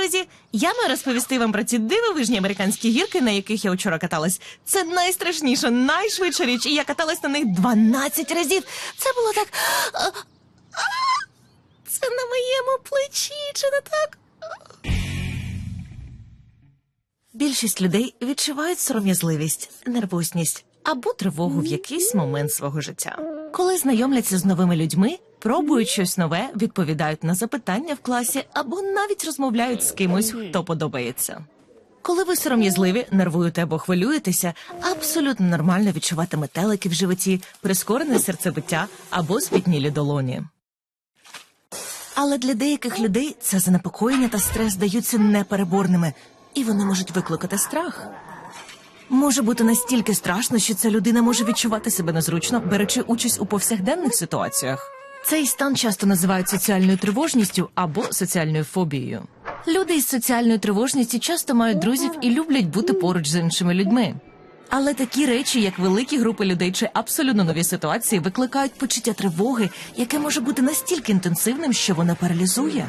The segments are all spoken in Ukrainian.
друзі! Я маю розповісти вам про ці дивовижні американські гірки, на яких я вчора каталась. Це найстрашніша, найшвидша річ, і я каталась на них 12 разів. Це було так. Це на моєму плечі, чи не так? Більшість людей відчувають сором'язливість, нервозність або тривогу в якийсь момент свого життя. Коли знайомляться з новими людьми, пробують щось нове, відповідають на запитання в класі або навіть розмовляють з кимось, хто подобається. Коли ви сором'язливі, нервуєте або хвилюєтеся, абсолютно нормально відчувати метелики в животі, прискорене серцебиття або спітнілі долоні. Але для деяких людей це занепокоєння та стрес здаються непереборними, і вони можуть викликати страх. Може бути настільки страшно, що ця людина може відчувати себе незручно, беручи участь у повсякденних ситуаціях. Цей стан часто називають соціальною тривожністю або соціальною фобією. Люди із соціальною тривожністю часто мають друзів і люблять бути поруч з іншими людьми. Але такі речі, як великі групи людей чи абсолютно нові ситуації, викликають почуття тривоги, яке може бути настільки інтенсивним, що воно паралізує.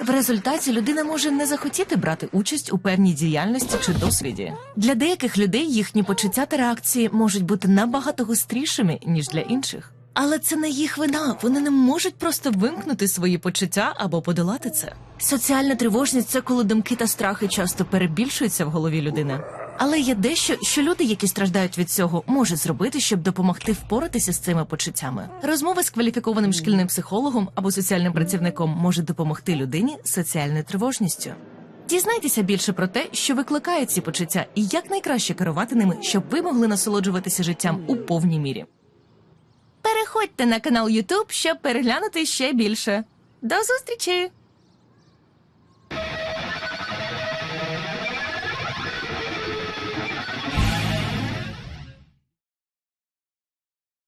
В результаті людина може не захотіти брати участь у певній діяльності чи досвіді. Для деяких людей їхні почуття та реакції можуть бути набагато гострішими ніж для інших. Але це не їх вина. Вони не можуть просто вимкнути свої почуття або подолати це. Соціальна тривожність це коли думки та страхи часто перебільшуються в голові людини. Але є дещо, що люди, які страждають від цього, можуть зробити, щоб допомогти впоратися з цими почуттями. Розмови з кваліфікованим шкільним психологом або соціальним працівником можуть допомогти людині соціальною тривожністю. Дізнайтеся більше про те, що викликає ці почуття, і як найкраще керувати ними, щоб ви могли насолоджуватися життям у повній мірі. Переходьте на канал YouTube, щоб переглянути ще більше. До зустрічі!